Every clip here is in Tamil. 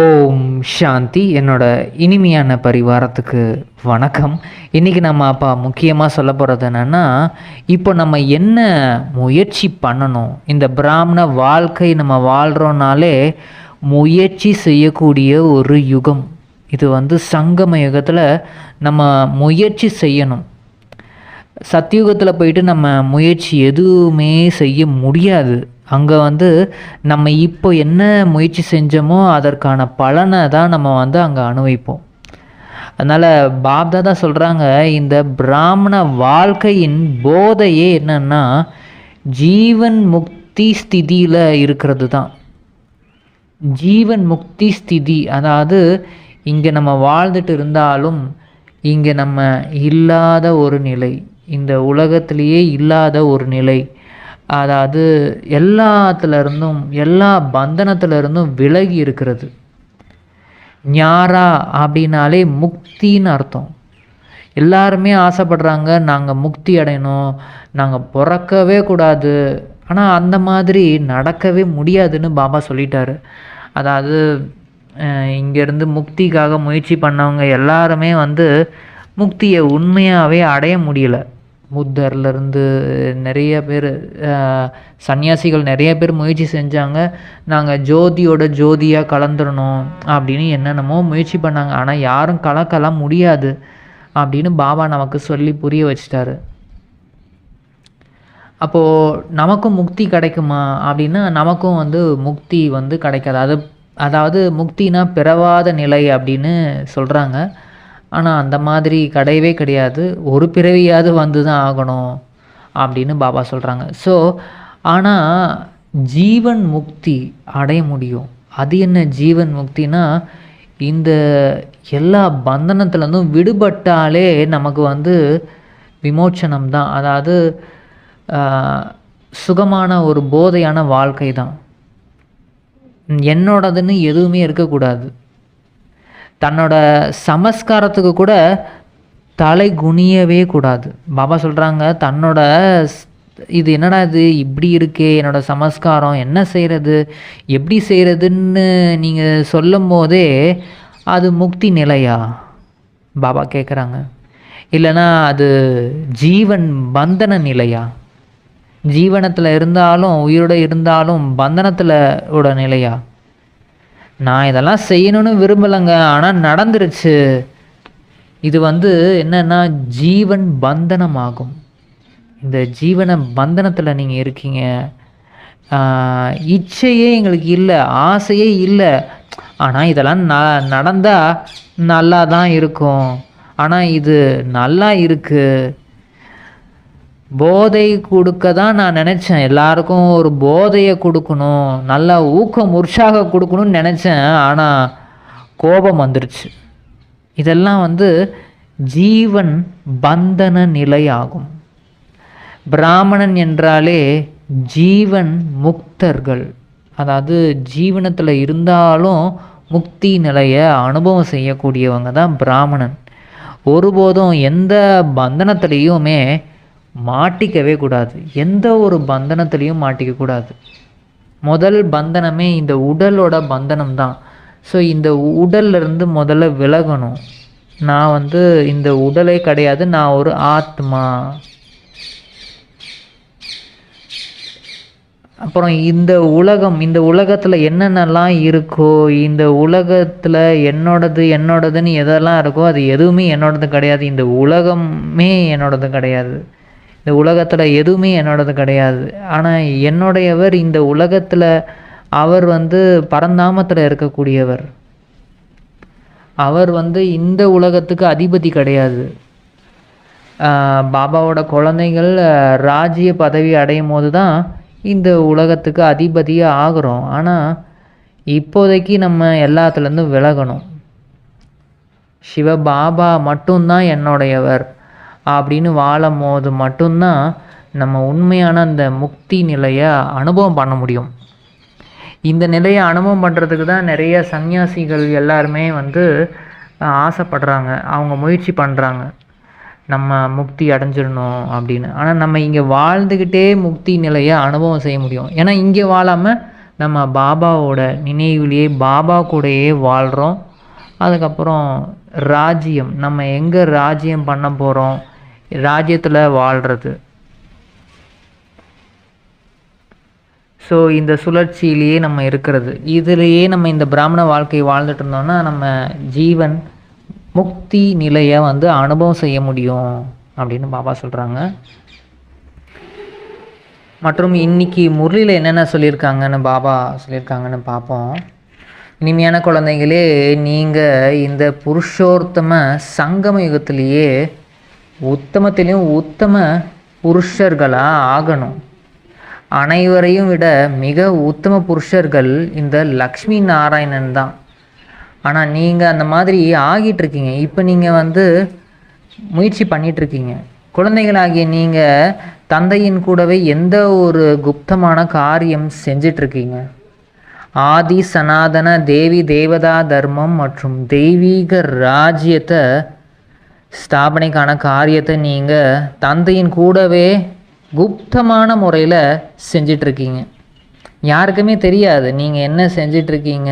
ஓம் சாந்தி. என்னோட இனிமையான பரிவாரத்துக்கு வணக்கம். இன்றைக்கி நம்ம அப்பா முக்கியமாக சொல்ல போகிறது என்னென்னா இப்போ நம்ம என்ன முயற்சி பண்ணணும்? இந்த பிராமண வாழ்க்கை நம்ம வாழ்கிறோனாலே முயற்சி செய்யக்கூடிய ஒரு யுகம். இது வந்து சங்கம யுகத்தில் நம்ம முயற்சி செய்யணும். சத்தியுகத்தில் போயிட்டு நம்ம முயற்சி எதுவுமே செய்ய முடியாது. அங்கே வந்து நம்ம இப்போ என்ன முயற்சி செஞ்சோமோ அதற்கான பலனை தான் நம்ம வந்து அங்கே அனுபவிப்போம். அதனால் பாப்தாதா சொல்கிறாங்க இந்த பிராமண வாழ்க்கையின் போதையே என்னன்னா ஜீவன் முக்தி ஸ்திதியில் இருக்கிறது தான். ஜீவன் முக்தி ஸ்திதி அதாவது இங்கே நம்ம வாழ்ந்துட்டு இருந்தாலும் இங்கே நம்ம இல்லாத ஒரு நிலை இந்த உலகத்திலேயே இல்லாத ஒரு நிலை அதாவது எல்லாத்துலேருந்தும் எல்லா பந்தனத்திலிருந்தும் விலகி இருக்கிறது. ஞாரா அப்படின்னாலே முக்தின்னு அர்த்தம். எல்லாருமே ஆசைப்படுறாங்க நாங்கள் முக்தி அடையணும் நாங்கள் பிறக்கவே கூடாது. ஆனால் அந்த மாதிரி நடக்கவே முடியாதுன்னு பாபா சொல்லிட்டாரு. அதாவது இங்கேருந்து முக்திக்காக முயற்சி பண்ணவங்க எல்லாருமே வந்து முக்தியை உண்மையாகவே அடைய முடியல. புத்தர்லேருந்து நிறைய பேர் சன்னியாசிகள் நிறைய பேர் முயற்சி செஞ்சாங்க. நாங்கள் ஜோதியோட ஜோதியாக கலந்துடணும் அப்படின்னு என்னென்னமோ முயற்சி பண்ணாங்க. ஆனால் யாரும் கலக்கலாம் முடியாது அப்படின்னு பாபா நமக்கு சொல்லி புரிய வச்சிட்டாரு. அப்போது நமக்கும் முக்தி கிடைக்குமா அப்படின்னா நமக்கும் வந்து முக்தி வந்து கிடைக்காது. அது அதாவது முக்தினா பிறவாத நிலை அப்படின்னு சொல்கிறாங்க ஆனால் அந்த மாதிரி கிடையவே கிடையாது. ஒரு பிறவியாவது வந்து தான் ஆகணும் அப்படின்னு பாபா சொல்கிறாங்க ஸோ ஆனால் ஜீவன் முக்தி அடைய முடியும். அது என்ன ஜீவன் முக்தினா இந்த எல்லா பந்தனத்துலேருந்தும் விடுபட்டாலே நமக்கு வந்து விமோச்சனம் தான். அதாவது சுகமான ஒரு போதையான வாழ்க்கை தான். என்னோடதுன்னு எதுவுமே இருக்கக்கூடாது. தன்னோட சமஸ்காரத்துக்கு கூட தலை குனியவே கூடாது. பாபா சொல்கிறாங்க தன்னோட இது என்னடா இது? இப்படி இருக்கே என்னோட சமஸ்காரம் என்ன செய்கிறது எப்படி செய்கிறதுன்னு நீங்கள் சொல்லும் போதே அது முக்தி நிலையா? பாபா கேட்குறாங்க இல்லைனா அது ஜீவன் பந்தன நிலையா? ஜீவனத்தில் இருந்தாலும் உயிரோட இருந்தாலும் பந்தனத்தில் உட நிலையா? நான் இதெல்லாம் செய்யணும்னு விரும்பலைங்க ஆனால் நடந்துருச்சு. இது வந்து என்னென்னா ஜீவன் பந்தனமாகும். இந்த ஜீவன பந்தனத்தில் நீங்கள் இருக்கீங்க. இச்சையே எங்களுக்கு இல்லை ஆசையே இல்லை. ஆனால் இதெல்லாம் ந நடந்தால் நல்லா தான் இருக்கும். ஆனால் இது நல்லா இருக்குது போதை கொடுக்க தான் நான் நினச்சேன். எல்லாருக்கும் ஒரு போதையை கொடுக்கணும் நல்லா ஊக்கம் உற்சாக கொடுக்கணும்னு நினச்சேன். ஆனால் கோபம் வந்துருச்சு. இதெல்லாம் வந்து ஜீவன் பந்தன நிலை ஆகும் பிராமணன் என்றாலே ஜீவன் முக்தர்கள். அதாவது ஜீவனத்தில் இருந்தாலும் முக்தி நிலையை அனுபவம் செய்யக்கூடியவங்க தான் பிராமணன். ஒருபோதும் எந்த பந்தனத்துலேயுமே மாட்டிக்கவே கூடாது. எந்த ஒரு பந்தனத்துலேயும் மாட்டிக்கக்கூடாது முதல் பந்தனமே இந்த உடலோட பந்தனம் தான் ஸோ இந்த உடல்லேருந்து முதல்ல விலகணும். நான் வந்து இந்த உடலே கிடையாது நான் ஒரு ஆத்மா. அப்புறம் இந்த உலகம் இந்த உலகத்தில் என்னென்னலாம் இருக்கோ இந்த உலகத்தில் என்னோடது என்னோடதுன்னு எதெல்லாம் இருக்கோ அது எதுவுமே என்னோடது கிடையாது. இந்த உலகமே என்னோடது கிடையாது. இந்த உலகத்தில் எதுவுமே என்னோடது கிடையாது. ஆனால் என்னுடையவர் இந்த உலகத்தில் அவர் வந்து பரந்தாமத்தில் இருக்கக்கூடியவர். அவர் வந்து இந்த உலகத்துக்கு அதிபதி கிடையாது. பாபாவோட குழந்தைகள் ராஜ்ய பதவி அடையும் போது தான் இந்த உலகத்துக்கு அதிபதியாக ஆகிறோம். ஆனால் இப்போதைக்கு நம்ம எல்லாத்துலேருந்தும் விலகணும். சிவ பாபா மட்டும்தான் என்னுடையவர். அப்படின்னு வாழும் போது மட்டும்தான் நம்ம உண்மையான அந்த முக்தி நிலையை அனுபவம் பண்ண முடியும். இந்த நிலையை அனுபவம் பண்ணுறதுக்கு தான் நிறைய சன்னியாசிகள் எல்லாருமே வந்து ஆசைப்படுறாங்க. அவங்க முயற்சி பண்ணுறாங்க நம்ம முக்தி அடைஞ்சிடணும் அப்படின்னு. ஆனால் நம்ம இங்கே வாழ்ந்துக்கிட்டே முக்தி நிலையை அனுபவம் செய்ய முடியும். ஏன்னா இங்கே வாழாமல் நம்ம பாபாவோட நினைவுலேயே பாபா கூடயே வாழ்கிறோம் அதுக்கப்புறம் ராஜ்யம். நம்ம எங்கே ராஜ்யம் பண்ண போகிறோம் ராஜ்யத்தில் வாழ்கிறது ஸோ இந்த சுழற்சியிலேயே நம்ம இருக்கிறது. இதுலேயே நம்ம இந்த பிராமண வாழ்க்கையை வாழ்ந்துட்டு இருந்தோம்னா நம்ம ஜீவன் முக்தி நிலையை வந்து அனுபவம் செய்ய முடியும் அப்படின்னு பாபா சொல்கிறாங்க மற்றும் இன்னைக்கு முரளியில் என்னென்ன சொல்லியிருக்காங்கன்னு பாபா சொல்லியிருக்காங்கன்னு பார்ப்போம் இனிமையான குழந்தைங்களே நீங்கள் இந்த புருஷோர்த்தம சங்கம யுகத்திலேயே உத்தமத்திலையும் உத்தம புருஷர்களாக ஆகணும். அனைவரையும் விட மிக உத்தம புருஷர்கள் இந்த லக்ஷ்மி நாராயணன் தான். ஆனால் நீங்கள் அந்த மாதிரி ஆகிட்டுருக்கீங்க. இப்போ நீங்கள் வந்து முயற்சி பண்ணிகிட்ருக்கீங்க குழந்தைகளாகிய நீங்கள் தந்தையின் கூடவே எந்த ஒரு குப்தமான காரியம் செஞ்சிட்ருக்கீங்க ஆதி சனாதன தேவி தேவதா தர்மம் மற்றும் தெய்வீக ராஜ்யத்தை ஸ்தாபனைக்கான காரியத்தை நீங்கள் தந்தையின் கூடவே குப்தமான முறையில் செஞ்சிட்ருக்கீங்க. யாருக்குமே தெரியாது. நீங்கள் என்ன செஞ்சிட்ருக்கீங்க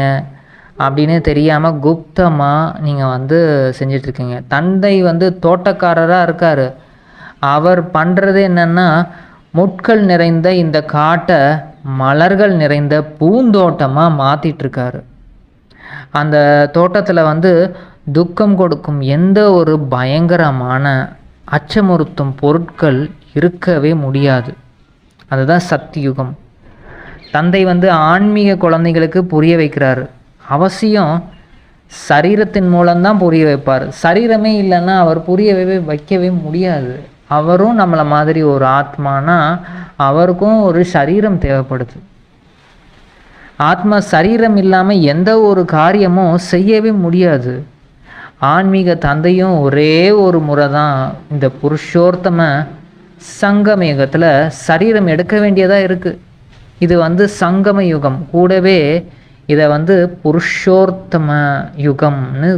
அப்படின்னு தெரியாமல் குப்தமாக நீங்கள் வந்து செஞ்சிட்ருக்கீங்க. தந்தை வந்து தோட்டக்காரராக இருக்கார். அவர் பண்ணுறது என்னென்னா முட்கள் நிறைந்த இந்த காட்டை மலர்கள் நிறைந்த பூந்தோட்டமாக மாற்றிட்டுருக்காரு அந்த தோட்டத்தில் வந்து துக்கம் கொடுக்கும் எந்த ஒரு பயங்கரமான அச்சமுறுத்தும் பொருட்கள் இருக்கவே முடியாது. அதுதான் சத்தியுகம். தந்தை வந்து ஆன்மீக குழந்தைகளுக்கு புரிய வைக்கிறாரு. அவசியம் சரீரத்தின் மூலம்தான் புரிய வைப்பார். சரீரமே இல்லைன்னா அவர் புரியவே வைக்கவே முடியாது. அவரும் நம்மளை மாதிரி ஒரு ஆத்மானா அவருக்கும் ஒரு சரீரம் தேவைப்படுது. ஆத்மா சரீரம் இல்லாமல் எந்த ஒரு காரியமும் செய்யவே முடியாது. ஆன்மீக தந்தையும் ஒரே ஒரு முறை தான் இந்த புருஷோர்த்தம சங்கமயுகத்தில் சரீரம் எடுக்க வேண்டியதாக இருக்குது இது வந்து சங்கம யுகம். கூடவே இதை வந்து புருஷோர்த்தம யுகம்னு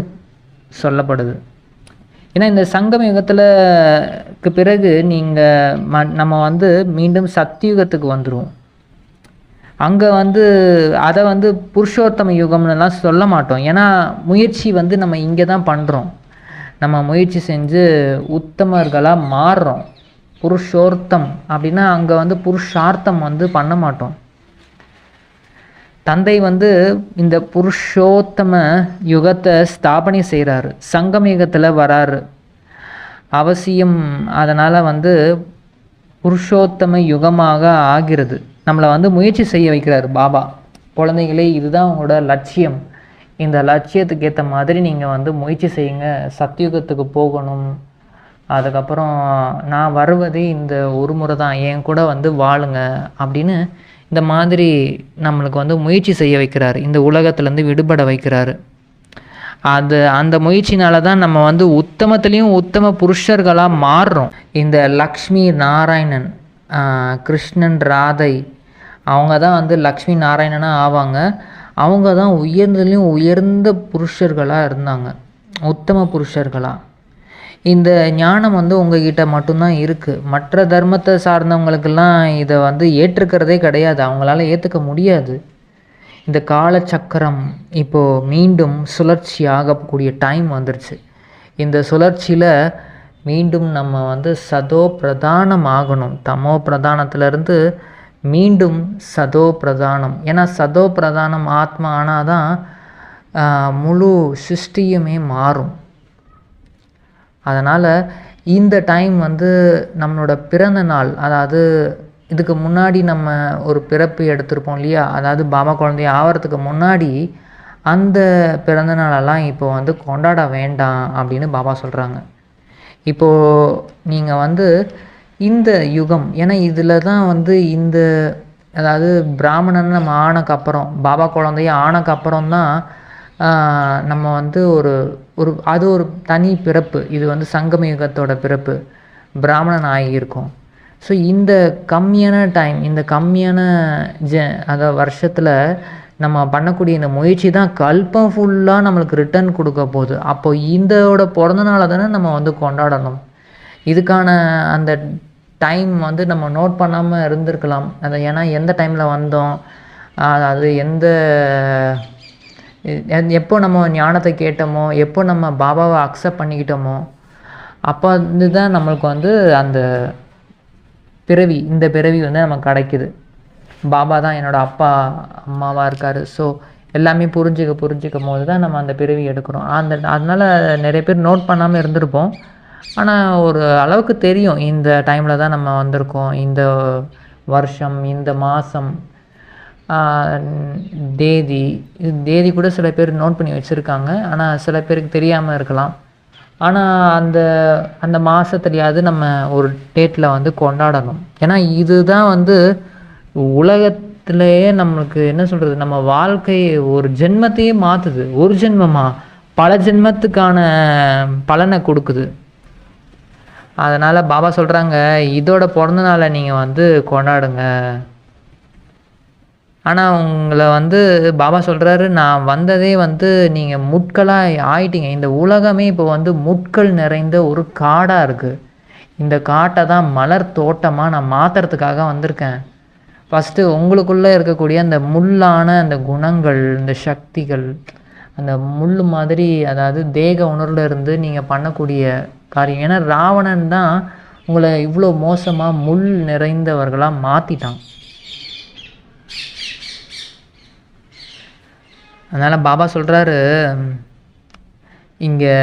சொல்லப்படுது. ஏன்னா இந்த சங்கம யுகத்தில்க்கு பிறகு நீங்கள் ம நம்ம வந்து மீண்டும் சத்தியுகத்துக்கு வந்துடுவோம் அங்கே வந்து அதை வந்து புருஷோத்தம யுகம்னுலாம் சொல்ல மாட்டோம். ஏன்னா முயற்சி வந்து நம்ம இங்கே தான் பண்ணுறோம் நம்ம முயற்சி செஞ்சு உத்தமர்களாக மாறுறோம். புருஷோர்த்தம் அப்படின்னா அங்கே வந்து புருஷார்த்தம் வந்து பண்ண மாட்டோம். தந்தை வந்து இந்த புருஷோத்தம யுகத்தை ஸ்தாபனை செய்கிறாரு சங்கம் யுகத்தில் வராரு. அவசியம் அதனால் வந்து புருஷோத்தம யுகமாக ஆகிறது. நம்மளை வந்து முயற்சி செய்ய வைக்கிறாரு பாபா. குழந்தைகளே இதுதான் உங்களோட லட்சியம். இந்த லட்சியத்துக்கு ஏற்ற மாதிரி நீங்கள் வந்து முயற்சி செய்யுங்க. சத்தியுகத்துக்கு போகணும். அதுக்கப்புறம் நான் வருவதே இந்த ஒரு முறை தான். என் கூட வந்து வாழுங்க அப்படின்னு இந்த மாதிரி நம்மளுக்கு வந்து முயற்சி செய்ய வைக்கிறாரு. இந்த உலகத்துலேருந்து விடுபட வைக்கிறார். அது அந்த முயற்சினால தான் நம்ம வந்து உத்தமத்துலேயும் உத்தம புருஷர்களாக மாறுறோம். இந்த லக்ஷ்மி நாராயணன் கிருஷ்ணன் ராதை அவங்க தான் வந்து லக்ஷ்மி நாராயணனாக ஆவாங்க. அவங்க தான் உயர்ந்ததுலேயும் உயர்ந்த புருஷர்களாக இருந்தாங்க. உத்தம புருஷர்களாக இந்த ஞானம் வந்து உங்ககிட்ட மட்டும்தான் இருக்குது மற்ற தர்மத்தை சார்ந்தவங்களுக்கெல்லாம் இதை வந்து ஏற்றுக்கிறதே கிடையாது. அவங்களால ஏற்றுக்க முடியாது. இந்த காலச்சக்கரம் இப்போது மீண்டும் சுழற்சி ஆகக்கூடிய டைம் வந்துருச்சு. இந்த சுழற்சியில் மீண்டும் நம்ம வந்து சதோ பிரதானம் ஆகணும் தமோ பிரதானத்திலிருந்து மீண்டும் சதோ பிரதானம். ஏன்னா சதோ பிரதானம் ஆத்மா ஆனால் தான் முழு சிருஷ்டியுமே மாறும். அதனால் இந்த டைம் வந்து நம்மளோட பிறந்த நாள் அதாவது இதுக்கு முன்னாடி நம்ம ஒரு பிறப்பு எடுத்திருப்போம் இல்லையா? அதாவது பாபா குழந்தைய ஆகிறதுக்கு முன்னாடி அந்த பிறந்த நாளெல்லாம் இப்போ வந்து கொண்டாட வேண்டாம் அப்படின்னு பாபா சொல்கிறாங்க இப்போது நீங்கள் வந்து இந்த யுகம் ஏன்னா இதில் தான் வந்து இந்த அதாவது பிராமணன் நம்ம ஆனக்கப்புறம் பாபா குழந்தைய ஆனக்கப்புறம் தான் நம்ம வந்து ஒரு ஒரு அது ஒரு தனி பிறப்பு. இது வந்து சங்கம யுகத்தோட பிறப்பு. பிராமணன் ஆகியிருக்கோம். ஸோ இந்த கம்மியான டைம் இந்த கம்மியான ஜ அதாவது வருஷத்தில் நம்ம பண்ணக்கூடிய இந்த முயற்சி தான் கல்பம் ஃபுல்லாக நம்மளுக்கு ரிட்டர்ன் கொடுக்க போகுது. அப்போ இந்தோட பிறந்தநாளை தானே நம்ம வந்து கொண்டாடணும். இதுக்கான அந்த டைம் வந்து நம்ம நோட் பண்ணாமல் இருந்திருக்கலாம். அந்த ஏன்னா எந்த டைமில் வந்தோம்? அது எந்த எப்போ நம்ம ஞானத்தை கேட்டோமோ? எப்போ நம்ம பாபாவை அக்செப்ட் பண்ணிக்கிட்டோமோ? அப்போ வந்து தான் நம்மளுக்கு வந்து அந்த பிறவி இந்த பிறவி வந்து நமக்கு கிடைக்குது. பாபா தான் என்னோடய அப்பா அம்மாவாக இருக்கார். ஸோ எல்லாமே புரிஞ்சுக்க புரிஞ்சுக்கும் போது தான் நம்ம அந்த பிறவி எடுக்கிறோம். அந்த அதனால் நிறைய பேர் நோட் பண்ணாமல் இருந்திருப்போம். ஆனால் ஒரு அளவுக்கு தெரியும். இந்த டைமில் தான் நம்ம வந்திருக்கோம். இந்த வருஷம் இந்த மாதம் தேதி இது தேதி கூட சில பேர் நோட் பண்ணி வச்சுருக்காங்க. ஆனால் சில பேருக்கு தெரியாமல் இருக்கலாம். ஆனால் அந்த அந்த மாதத்துலையாவது நம்ம ஒரு டேட்டில் வந்து கொண்டாடணும். ஏன்னா இதுதான் வந்து உலகத்திலேயே நம்மளுக்கு என்ன சொல்கிறது நம்ம வாழ்க்கை ஒரு ஜென்மத்தையே மாற்றுது ஒரு ஜென்மமாக பல ஜென்மத்துக்கான பலனை கொடுக்குது. அதனால் பாபா சொல்கிறாங்க இதோட பிறந்த நாளை நீங்கள் வந்து கொண்டாடுங்க. ஆனால் உங்களை வந்து பாபா சொல்கிறாரு நான் வந்ததே வந்து நீங்கள் முட்களாக ஆயிட்டீங்க. இந்த உலகமே இப்போ வந்து முட்கள் நிறைந்த ஒரு காடாக இருக்குது இந்த காட்டை தான் மலர் தோட்டமாக நான் மாற்றுறதுக்காக வந்திருக்கேன். ஃபஸ்ட்டு உங்களுக்குள்ளே இருக்கக்கூடிய அந்த முள்ளான அந்த குணங்கள் இந்த சக்திகள் அந்த முள் மாதிரி அதாவது தேக உணர்வுல இருந்து நீங்கள் பண்ணக்கூடிய காரியம். ஏன்னா ராவணன் தான் உங்களை இவ்வளோ மோசமாக முள் நிறைந்தவர்களாக மாற்றிட்டான் அதனால் பாபா சொல்கிறாரு இங்கே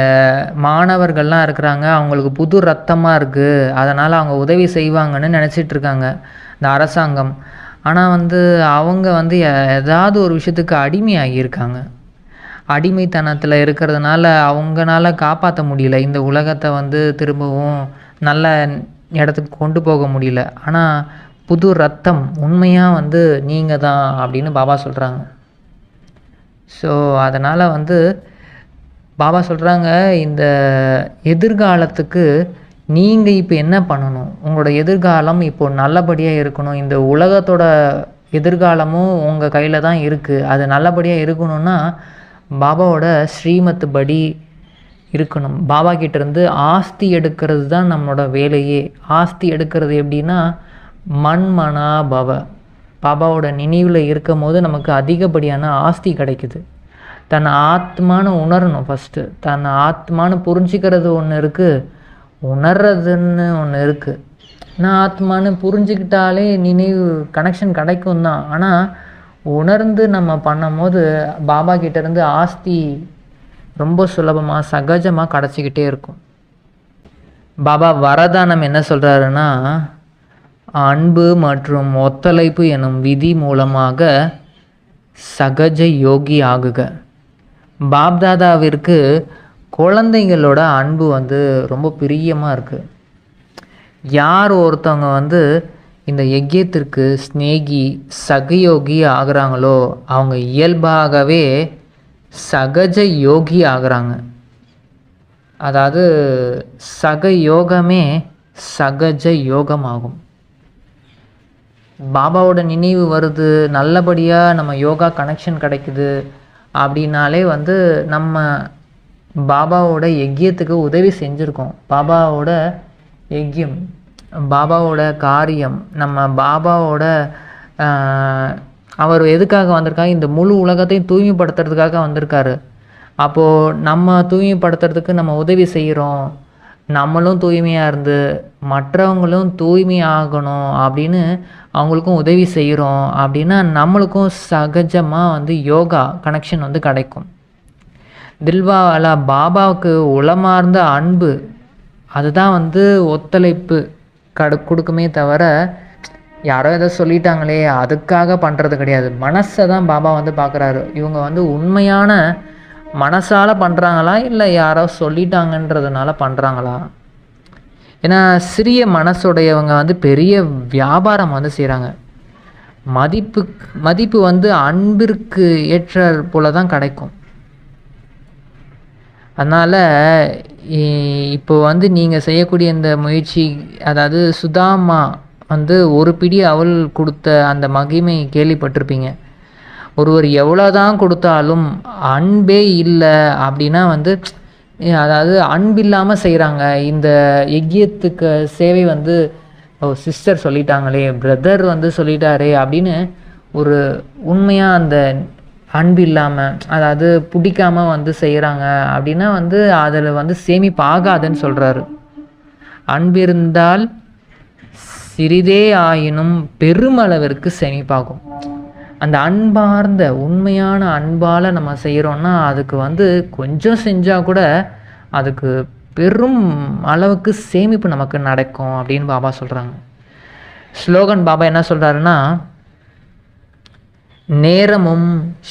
மாணவர்கள்லாம் இருக்கிறாங்க அவங்களுக்கு புது ரத்தமாக இருக்குது அதனால் அவங்க உதவி செய்வாங்கன்னு நினச்சிட்ருக்காங்க இந்த அரசாங்கம் ஆனால் வந்து அவங்க வந்து ஏதாவது ஒரு விஷயத்துக்கு அடிமையாகியிருக்காங்க. அடிமைத்தனத்தில் இருக்கிறதுனால அவங்களால காப்பாற்ற முடியல. இந்த உலகத்தை வந்து திரும்பவும் நல்ல இடத்துக்கு கொண்டு போக முடியல. ஆனால் புது ரத்தம் உண்மையாக வந்து நீங்கள் தான் அப்படின்னு பாபா சொல்கிறாங்க ஸோ அதனால் வந்து பாபா சொல்கிறாங்க இந்த எதிர்காலத்துக்கு நீங்கள் இப்போ என்ன பண்ணணும்? உங்களோட எதிர்காலம் இப்போ நல்லபடியாக இருக்கணும். இந்த உலகத்தோட எதிர்காலமும் உங்கள் கையில் தான் இருக்குது அது நல்லபடியாக இருக்கணும்னா பாபாவோட ஸ்ரீமத் படி இருக்கணும். பாபா கிட்டேருந்து ஆஸ்தி எடுக்கிறது தான் நம்மளோட வேலையே. ஆஸ்தி எடுக்கிறது எப்படின்னா மண்மனா பவ. பாபாவோட நினைவில் இருக்கும் போது நமக்கு அதிகப்படியான ஆஸ்தி கிடைக்குது. தன் ஆத்மான்னு உணரணும் ஃபஸ்ட்டு தன் ஆத்மான்னு புரிஞ்சுக்கிறது ஒன்று இருக்குது உணர்றதுன்னு ஒன்று இருக்குது நான் ஆத்மான்னு புரிஞ்சுக்கிட்டாலே நினைவு கனெக்ஷன் கிடைக்கும் தான். ஆனால் உணர்ந்து நம்ம பண்ணும்போது பாபா கிட்ட இருந்து ஆஸ்தி ரொம்ப சுலபமாக சகஜமாக கிடச்சிக்கிட்டே இருக்கும். பாபா வரதானம் என்ன சொல்கிறாருன்னா அன்பு மற்றும் ஒத்துழைப்பு எனும் விதி மூலமாக சகஜ யோகி ஆகுக. பாப்தாதாவிற்கு குழந்தைங்களோட அன்பு வந்து ரொம்ப பிரியமாக இருக்குது யார் ஒருத்தவங்க வந்து இந்த யஜ்யத்திற்கு ஸ்நேகி சகயோகி ஆகுறாங்களோ அவங்க இயல்பாகவே சகஜ யோகி ஆகிறாங்க. அதாவது சக யோகமே சகஜ யோகமாகும். பாபாவோட நினைவு வருது நல்லபடியாக நம்ம யோகா கனெக்ஷன் கிடைக்குது அப்படின்னாலே வந்து நம்ம பாபாவோட யக்கியத்துக்கு உதவி செஞ்சுருக்கோம். பாபாவோட யக்கியம் பாபாவோட காரியம் நம்ம பாபாவோட அவர் எதுக்காக வந்திருக்காங்க இந்த முழு உலகத்தையும் தூய்மைப்படுத்துறதுக்காக வந்திருக்காரு. அப்போது நம்ம தூய்மைப்படுத்துறதுக்கு நம்ம உதவி செய்கிறோம் நம்மளும் தூய்மையாக இருந்து மற்றவங்களும் தூய்மையாகணும் அப்படின்னு அவங்களுக்கும் உதவி செய்கிறோம் அப்படின்னா நம்மளுக்கும் சகஜமாக வந்து யோகா கனெக்ஷன் வந்து கிடைக்கும். தில்வாலா பாபாவுக்கு உளமார்ந்த அன்பு. அதுதான் வந்து ஒத்துழைப்பு. கடு கொடுக்குமே தவிர யாரோ ஏதோ சொல்லிட்டாங்களே அதுக்காக பண்ணுறது கிடையாது. மனசை தான் பாபா வந்து பார்க்குறாரு இவங்க வந்து உண்மையான மனசால் பண்ணுறாங்களா இல்லை யாரோ சொல்லிட்டாங்கன்றதுனால பண்ணுறாங்களா ஏன்னா சிறிய மனசுடையவங்க வந்து பெரிய வியாபாரம் வந்து செய்கிறாங்க மதிப்பு மதிப்பு வந்து அன்பிற்கு ஏற்ற போல தான் கிடைக்கும். அதனால் இப்போ வந்து நீங்கள் செய்யக்கூடிய இந்த முயற்சி அதாவது சுதாமா வந்து ஒரு பிடி அவள் கொடுத்த அந்த மகிமை கேள்விப்பட்டிருப்பீங்க. ஒருவர் எவ்வளோதான் கொடுத்தாலும் அன்பே இல்லை அப்படின்னா வந்து அதாவது அன்பில்லாமல் செய்கிறாங்க இந்த எக்கியத்துக்கு சேவை வந்து ஓ சிஸ்டர் சொல்லிட்டாங்களே பிரதர் வந்து சொல்லிட்டாரே அப்படின்னு ஒரு உண்மையாக அந்த அன்பு இல்லாமல் அதாவது பிடிக்காமல் வந்து செய்கிறாங்க அப்படின்னா வந்து அதில் வந்து சேமிப்பு ஆகாதுன்னு சொல்கிறாரு அன்பு இருந்தால் சிறிதே ஆயினும் பெருமளவிற்கு சேமிப்பாகும். அந்த அன்பார்ந்த உண்மையான அன்பால் நம்ம செய்கிறோன்னா அதுக்கு வந்து கொஞ்சம் செஞ்சால் கூட அதுக்கு பெரும் அளவுக்கு சேமிப்பு நமக்கு நடக்கும் அப்படின்னு பாபா சொல்கிறாங்க ஸ்லோகன் பாபா என்ன சொல்கிறாருன்னா நேரமும்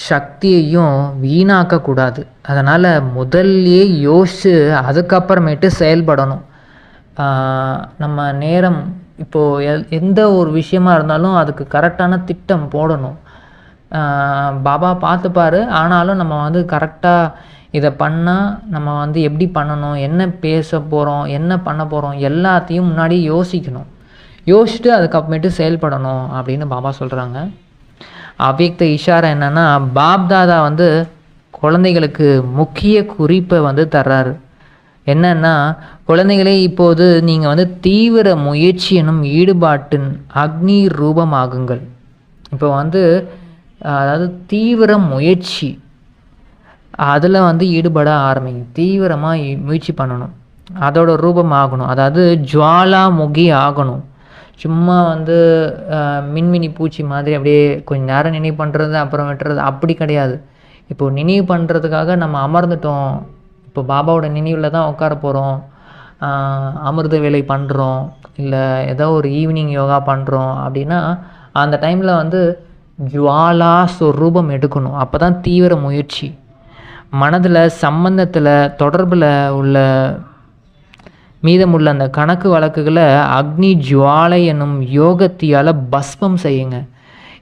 சக்தியையும் வீணாக்கக்கூடாது. அதனால் முதல்லையே யோசித்து அதுக்கப்புறமேட்டு செயல்படணும். நம்ம நேரம் இப்போது எ எந்த ஒரு விஷயமா இருந்தாலும் அதுக்கு கரெக்டான திட்டம் போடணும். பாபா பார்த்துப்பாரு. ஆனாலும் நம்ம வந்து கரெக்டாக இதை பண்ணால் நம்ம வந்து எப்படி பண்ணணும்? என்ன பேச போகிறோம் என்ன பண்ண போகிறோம் எல்லாத்தையும் முன்னாடி யோசிக்கணும். யோசிச்சுட்டு அதுக்கப்புறமேட்டு செயல்படணும் அப்படின்னு பாபா சொல்கிறாங்க அவ்வியக்த இஷாரா என்னன்னா பாப்தாதா வந்து குழந்தைகளுக்கு முக்கிய குறிப்பை வந்து தர்றாரு. என்னன்னா குழந்தைகளே இப்போது நீங்கள் வந்து தீவிர முயற்சி எனும் ஈடுபாட்டின் அக்னி ரூபமாகுங்கள். இப்போ வந்து அதாவது தீவிர முயற்சி அதில் வந்து ஈடுபட ஆரம்பிங்க. தீவிரமாக முயற்சி பண்ணணும். அதோட ரூபம் ஆகணும் அதாவது ஜுவாலாமுகி ஆகணும். சும்மா வந்து மின்மினி பூச்சி மாதிரி அப்படியே கொஞ்ச நேரம் நினைவு பண்ணுறது அப்புறம் விட்டுறது அப்படி கிடையாது. இப்போது நினைவு பண்ணுறதுக்காக நம்ம அமர்ந்துட்டோம். இப்போ பாபாவோட நினைவில் தான் உட்கார போகிறோம் அமிர்த வேலை பண்ணுறோம் இல்லை ஏதோ ஒரு ஈவினிங் யோகா பண்ணுறோம் அப்படின்னா அந்த டைமில் வந்து ஜுவாலா சொரூபம் எடுக்கணும். அப்போ தான் தீவிர முயற்சி. மனதில் சம்பந்தத்தில் தொடர்பில் உள்ள மீதமுள்ள அந்த கணக்கு வழக்குகளை அக்னி ஜுவாலை என்னும் யோகத்தியால் பஸ்பம் செய்யுங்க.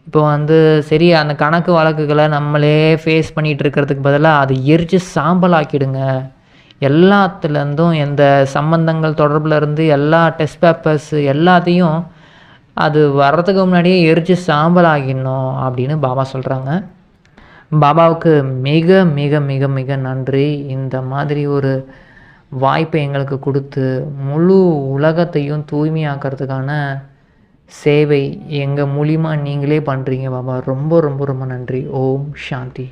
இப்போ வந்து சரி அந்த கணக்கு வழக்குகளை நம்மளே ஃபேஸ் பண்ணிகிட்டு இருக்கிறதுக்கு பதிலாக அதை எரித்து சாம்பலாக்கிடுங்க. எல்லாத்துலேருந்தும் எந்த சம்பந்தங்கள் தொடர்பில் இருந்து எல்லா டெஸ்ட் பேப்பர்ஸ் எல்லாத்தையும் அது வர்றதுக்கு முன்னாடியே எரித்து சாம்பலாகிடணும் அப்படின்னு பாபா சொல்கிறாங்க பாபாவுக்கு மிக மிக மிக மிக நன்றி. இந்த மாதிரி ஒரு வாய்ப்பை எங்களுக்கு கொடுத்து முழு உலகத்தையும் தூய்மையாக்கிறதுக்கான சேவை எங்கள் மூலிமா நீங்களே பண்ணுறீங்க பாபா. ரொம்ப ரொம்ப ரொம்ப நன்றி. ஓம் சாந்தி.